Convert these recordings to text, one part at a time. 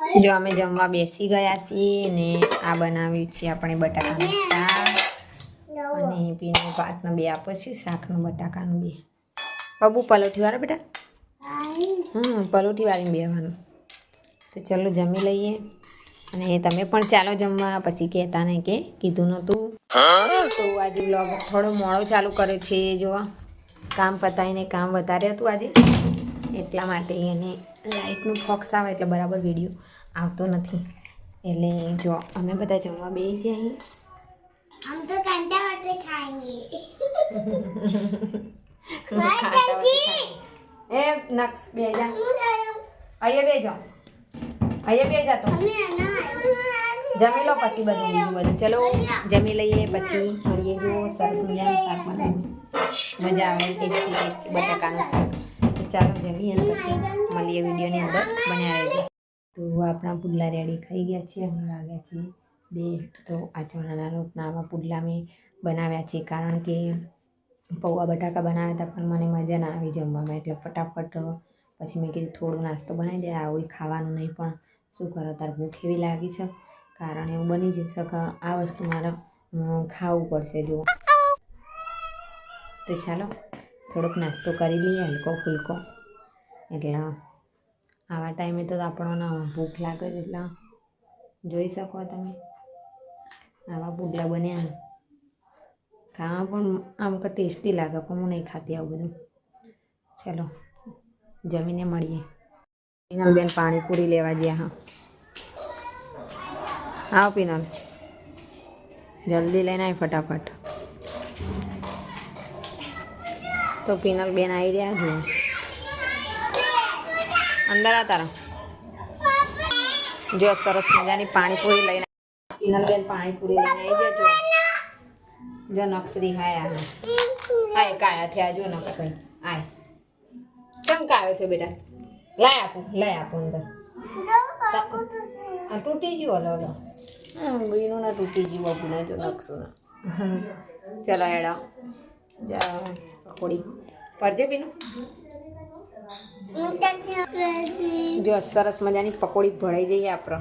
જો અમે જમવા બેસી ગયા છીએ ને આ બનાવ્યું છે આપણે બટાકાનું શાક. અને પીનું ભાતનો બે આપો છે શાકનું બટાકાનું બે. બાબુ પલોઠી વાળા બેટા? હમ પલોઠી વાળીને બેવાનું તો ચલો જમી લઈએ. અને તમે પણ ચાલો જમવા. પછી કહેતા ને કે કીધું નહોતું. તો આજે બ્લોગ થોડો મોડો ચાલુ કર્યો છે જોવા. કામ પતાવીને કામ વધારે હતું આજે. એટલા માટે એને લાઇટનું ફોક્સ આવે એટલે બરાબર વિડીયો આવતો નથી એટલે જો અમે બધા જમવા બે છીએ અહીં हम तो घंटा वाटर खाएंगे એ નક્ષ બે જા અહીંયા બે જાઓ અહીંયા બે જા તો જમી લો પછી બધું બીજું બધું ચલો જમી લઈએ પછી મળીએ જો સરસ મજાનું શાક બનાવ્યું મજા આવે ટેસ્ટી ટેસ્ટી બટાકાનું શાક તો ચાલો જમી અને પછી મળીએ વિડીયોની અંદર બન્યા રહેજો તો આપણા પુડલા રેડી થઈ ગયા છે અમે લાગ્યા છે બે તો આ ચણાના રોટના આવા પુડલા મેં બનાવ્યા છે કારણ કે પૌવા બટાકા બનાવ્યા હતા, પણ મને મજા ના આવી જમવામાં. એટલે ફટાફટ પછી મેં કીધું થોડો નાસ્તો બનાવી દે, આવું ખાવાનું નહીં, પણ શું કરો, તાર ભૂખ એવી લાગી છે, કારણ એવું બની જઈ શકે, આ વસ્તુ મારે ખાવું પડશે જો તો ચાલો થોડોક નાસ્તો કરી લઈએ, હલકો ફૂલકો. એટલે આવા ટાઈમે તો આપણને ભૂખ લાગે છે એટલે જોઈ શકો તમે. આવા પુડલા બન્યા. ખાવા પણ આમ કે ટેસ્ટી લાગે, પણ હું નહીં ખાતી આવું બધું. ચલો, જમીને મળીએ. પીનલબેન પાણીપુરી લેવા ગયા, હા. આવો પીનલ. જલ્દી લઈને આવી ફટાફટ. તો પીનલ બેન આવી રહ્યા છે. અંદર આ તારા. જો સરસ મજાની પાણીપુરી લઈને પીનલ બેન પાણીપુરી લઈને આવી જજો જો. નક્ષરી હાય આય કાયા થયા જો નક્ષરી આય કેમ કાયો થયો બેટા? લાય આપું લઈ આપું અંદર. તૂટી ગયું હલો હલો. બીનું ના તૂટી ગયું બાબુના જો નકશું ચલો હેડા. જા પકોડી પડજે બીનું જો સરસ મજાની પકોડી ભળાઈ જઈએ આપણે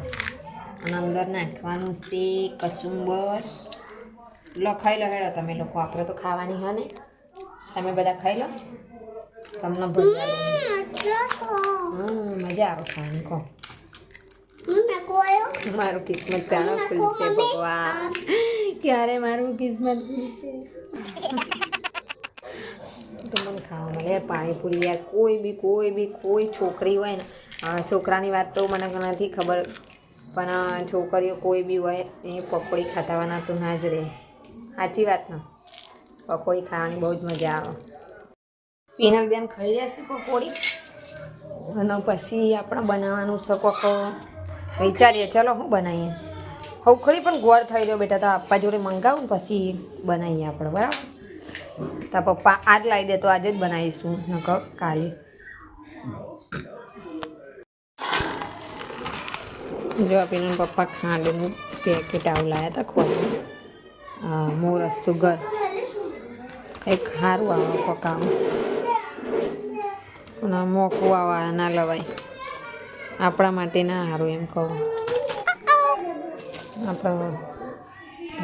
અને અંદર નાખવાનું છે કચુંબર. લો, ખાઈ લો, હેડો. તમે લોકો આપણે તો ખાવાની હા ને. તમે બધા ખાઈ લો. તમને મજા આવે ખાવાની, કહો. મારું કિસ્મત ચાલો ખુલશે ભગવાન. ક્યારે મારું કિસ્મત ખુલશે તો મને ખાવા મળે પાણીપુરી યાર કોઈ બી કોઈ બી કોઈ છોકરી હોય ને છોકરાની વાત તો મને નથી ખબર પણ છોકરીઓ કોઈ બી હોય એ પકોડી ખાતાવાના તો ના જ રહે સાચી વાત ને પકોડી ખાવાની બહુ જ મજા આવે. પીનલબેન ખાઈ જશે પકોડી અને પછી આપણે બનાવવાનું શકો વિચારીએ. ચલો, હું બનાવીએ. ખરી પણ ગોળ થઈ રહ્યો બેટા તો આપવા જોડે મંગાવું પછી બનાવીએ. આપણે બરાબર તા પપ્પા આજ લાવી દે તો આજે જ બનાવીશું, નકર કાલે. જો આપીને પપ્પા ખાંડનું પેકેટ આવું લાવ્યા હતા ખોલી મોરસ સુગર કંઈક સારું આવે પકાવું અને મોકું આવા ના લવાય. આપણા માટે ના સારું એમ કહું. આપણે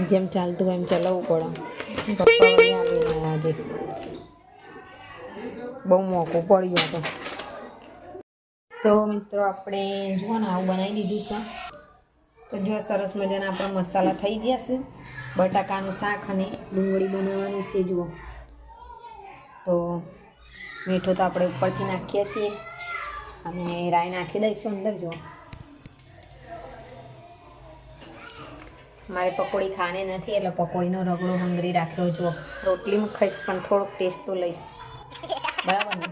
જેમ ચાલતું હોય એમ ચલાવવું પડે. પપ્પા વળી લઈને આજે બહુ મોકો પડ્યો હતું તો. મિત્રો આપણે જુઓ ને આવું બનાવી દીધું છે. તો જો સરસ મજાના આપણા મસાલા થઈ ગયા છે. બટાકાનું શાક અને ડુંગળી બનાવવાનું છે જુઓ. તો મીઠું તો આપણે ઉપરથી નાખીએ છીએ. અને રાઈ નાખી દઈશું અંદર જુઓ. મારે પકોડી ખાને નથી, એટલે પકોડીનો રગડો હંગરી રાખ્યો. જો રોટલીમાં ખાઈશ, પણ થોડોક ટેસ્ટ તો લઈશ. બરાબર ને?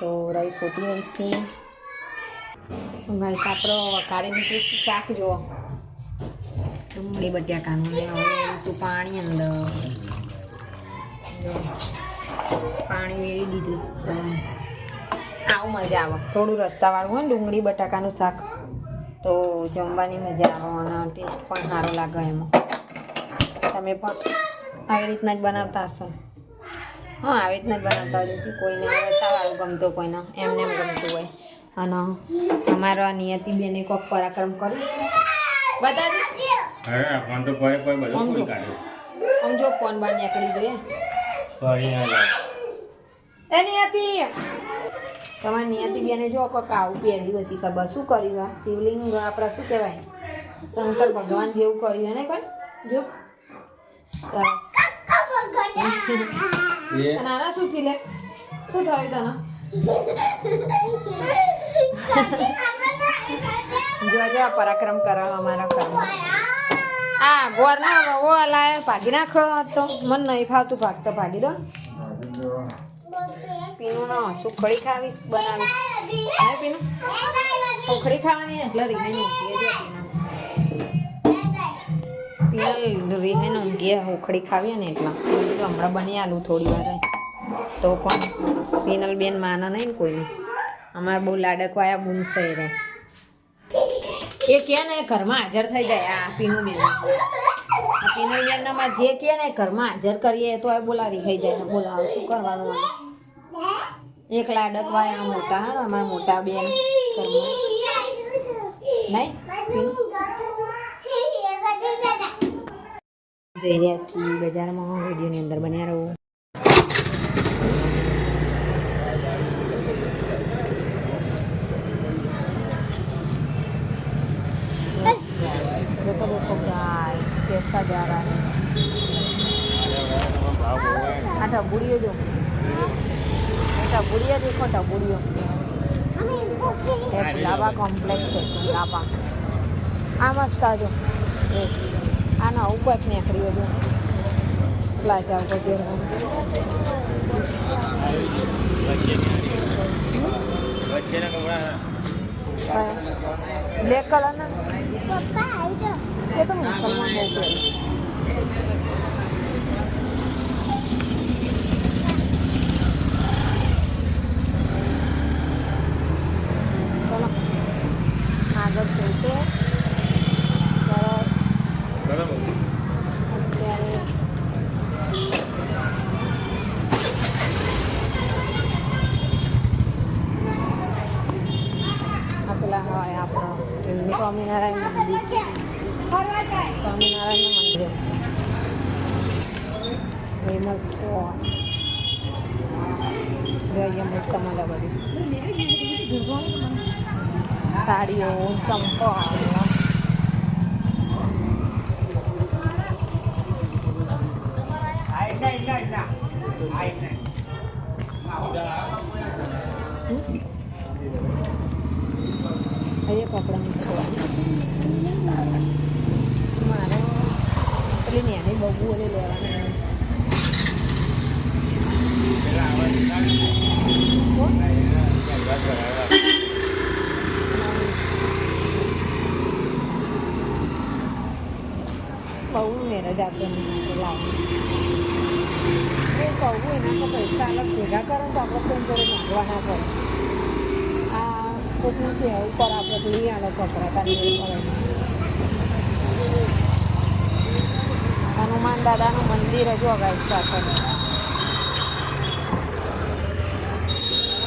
તો રાઈ ફૂટી રહીશ ગાઈસ આપણો વઘારી દીધું શાક જુઓ. ડુંગળી, બટાકાનું ને હવે શું પાણી અંદર? પાણી વેળી દીધું આવું મજા આવે. થોડું રસ્તાવાળું હોય ને ડુંગળી, બટાકાનું શાક. તો જમવાની મજા આવે અને ટેસ્ટ પણ સારો લાગે એમાં. તમે પણ આવી રીતના જ બનાવતા હશો? હા આવી રીતના જ બનાવતા હોય કે કોઈને રસાવાળું ગમતું કોઈને એમને એમ ગમતું હોય. અને અમારા નિયતિ બેને કોક પરાક્રમ કર્યું. બતાવી આમ જો. ફોન બહાર નીકળી જોઈએ એની નિયતિ! તમારી નિયતિ બેને જો કોક આવું પહેર્યું હશે ખબર શું કર્યું આ? શિવલિંગ આપણા શું કહેવાય? શંકર ભગવાન જેવું કર્યું ને કોઈ? જો. સરસ. આના શું થી લે? શું થયું તને? જો જો આ પરાક્રમ કરો અમારા ઘરમાં. આ ગોરના રવો લાય ભાગી નાખો તો મન નહીં ફાવતું ભાગતો ભાગી દો. પીનું ના સુખડી ખાવીશ? બનાવીશ. હે પીનું સુખડી ખાવાની એટલે રીહાઈ ઊંઘીએ જો પીનું પીનું રીહાઈને ઊંઘીએ સુખડી ખાવીએ ને એટલા. હમણાં બની આલું થોડી વાર. તો પણ પીનલ બેન માને નહીં ને કોઈનું. અમારે બહુ લાડકો આયા બુનસે રે. એ કે ને ઘરમાં હાજર થઈ જાય આ પીનું બેન. પીનલ બેન જે કે ને ઘરમાં હાજર કરીએ તો એ બોલાવી થઈ જાય. બોલાવ, શું કરવાનું આને? એક લાડક વાય આ મોટા હા અમારા મોટા બેન ઘરમાં નહીં પીનું જઈ રહ્યા છીએ બજારમાં વિડીયોની અંદર બન્યા રહો देखो देखो गाइस कैसा जा रहा है ભાવ બહુ હે. જો દેખો ટબુડીઓ એ ગુલાબા કોમ્પ્લેક્સ છે ગુલાબા આ મસ્ત જો. એ આ નવું કોઈક નીકળ્યું જો. પ્લાઝા કપડા બ્લેક કલરના. એ તો મુસલમાન બહુ પહેરે ચલો આગળ છે તે સરસ બરાબર અત્યારે આ પેલા હોય આપણો એમની સ્વામિનારાયણ મંદિર સ્વામિનારાયણ મંદિર ફેમસ જોઈએ મસ્ત મળે બધું સાડીઓ ચંપલ અહીંયા કપડાં મારે પેલી નાની બબુ ઓલે લેવાની પેલા આવા મેરેજ લાવે એ કહું એના પૈસા અલગ ભેગા કરે તો આપણે કોઈ જોડે માંગવા પડે આ કોઈકનું કહેવું પર આપણે લઈ આલો કપડા મળે હનુમાન દાદાનું મંદિર હજુ અગાઈ પાછળ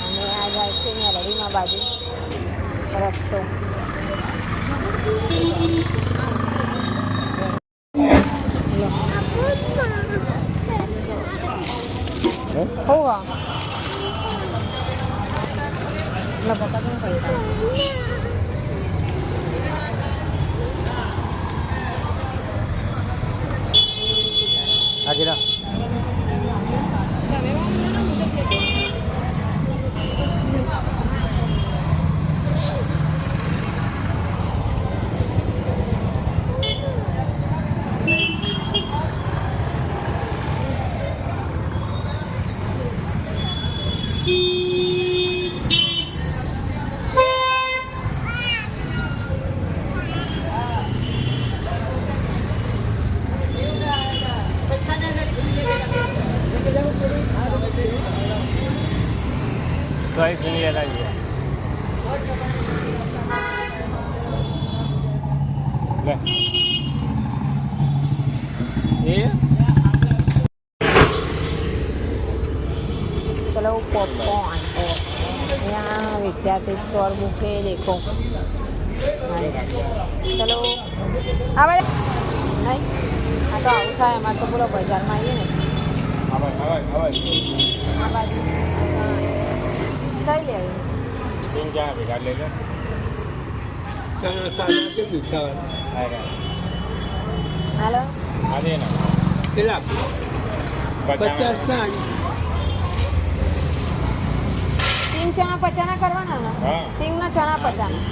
અને આ જાય છે અહીંયા રડીમાં બાજુ રસ્તો હોगा એટલે પપ્પા કેમ પૈસા હાજીરા તમે તો લે એ ચલો પોપકોર્ન અહીંયા વિદ્યાર્થી यहाँ पे स्टोर बुक है देखो ચલો આવે નહીં આ તો આવું થાય અમારે તો બોલો બજારમાં આવીએ ને આવાજ આવાજ આવાજ આ બાજુ કઈ લેવી ટીમ ક્યાં ભેગા લે છે હાલો. ને સિંગ ચણા પચાના કરવાના સિંગના ચણા પચાના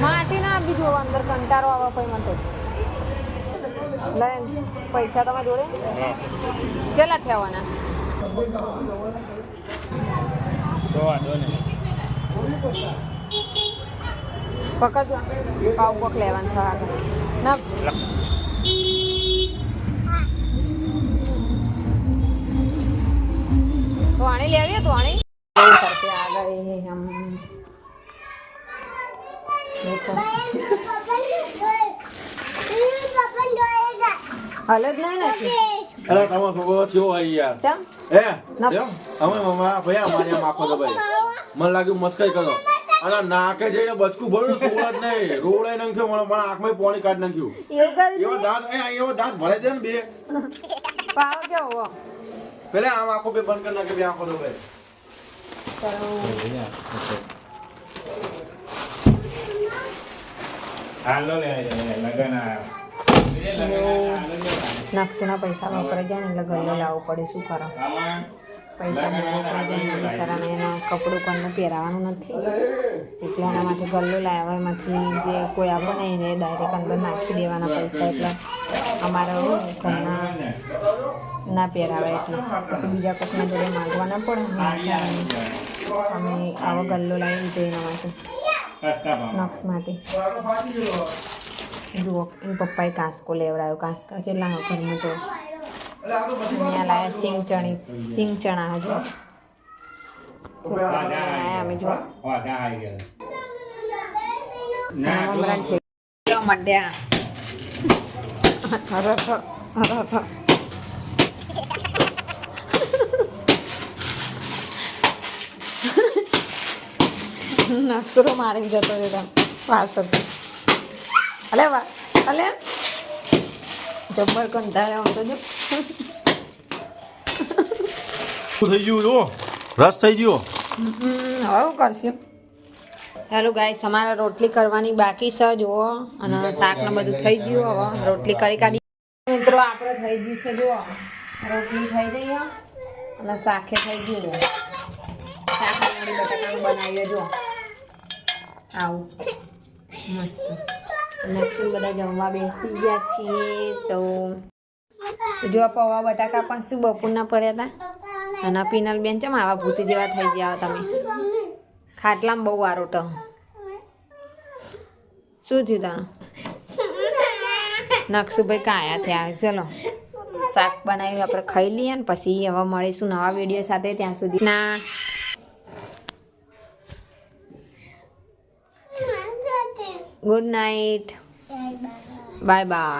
માટી ના બીજું અંદર કંટારો આવે કોઈ મને તો લે પૈસા તમારા જોડે? કેટલા થવાના તો વાંધો નહીં પાવ કોક લેવાનું થવાનું લેવી તોણી કરતે આ ગઈ હમ હલો યાર. ચમ એ તમે મમ્મા ભયા માર્યા તો ભાઈ મને લાગ્યું મસ્કરી કરો. અને નાકે જઈને બચકું ભર્યું સોળ જ નહીં? રોડાઈ નાખ્યો મને મને આંખમાં પાણી કાઢ નાખ્યું. એવો દાંત એ એવો દાંત ભરે છે ને બે. પાવ કેવો પેલા આમ આખો બે બંધ કરી નાખે બે આંખો દબાઈ હાલો લે લગન નકશુના પૈસા વાપરે જાય ને લગન લાવવું પડે શું કરો? પૈસા વપરાઈ જાય બિચારાને એને કપડું કોઈને પહેરાવાનું નથી. એટલે એના માટે ગલ્લો લાવ્યા એમાંથી જે કોઈ આપો ને એને ડાયરેક્ટ અંદર નાખી દેવાના પૈસા. એટલે અમારા ઘરના ના પહેરાવે એટલે. પછી બીજા કોઈના જોડે માંગવાના પણ પડે. અમે આવો ગલ્લો લાવી દીધો એના માટે. નક્સ માટે. જુઓ એ પપ્પાએ કાંસકો લેવડાવ્યો. કાંસકા જેટલા ઘરમાં તો અહીંયા લાયા સિંગ ચણી સિંગ ચણા હજુ. અમે જો. માંડ્યા. અરે અરે. નકસરો મારીને જતો રહ્યો પાછળ અલે વા અલે. જબ્બર કંટાળ્યો આમ તો જો. થઈ ગયું જો રસ થઈ ગયો? હવે કરશું? ચાલો ગાઈસ, અમારે રોટલી કરવાની બાકી છે, જુઓ. અને શાક ને બધું થઈ ગયું હવે. રોટલી કરી કાઢી. મિત્રો, આપણે થઈ ગયું છે, જુઓ. રોટલી થઈ ગઈ અને શાકે થઈ ગયું. શાક બટાકાનું બનાવીએ જો આવું. મસ્ત. લક્ષ્મી બધા જમવા બેસી ગયા છીએ, તો જો આ પૌવા બટાકા પણ શું બપોરના પડ્યા હતા અને પીનલ બેન ચમ આવા ભૂત જેવા થઈ ગયા તમે. ખાટલામાં બહુ વારો તો શું થયું તા? નકશુભાઈ કાયા થયા ચલો. શાક બનાવ્યું આપણે ખાઈ લઈએ ને પછી હવે મળીશું નવા વીડિયો સાથે ત્યાં સુધી. ના. Good night bye bye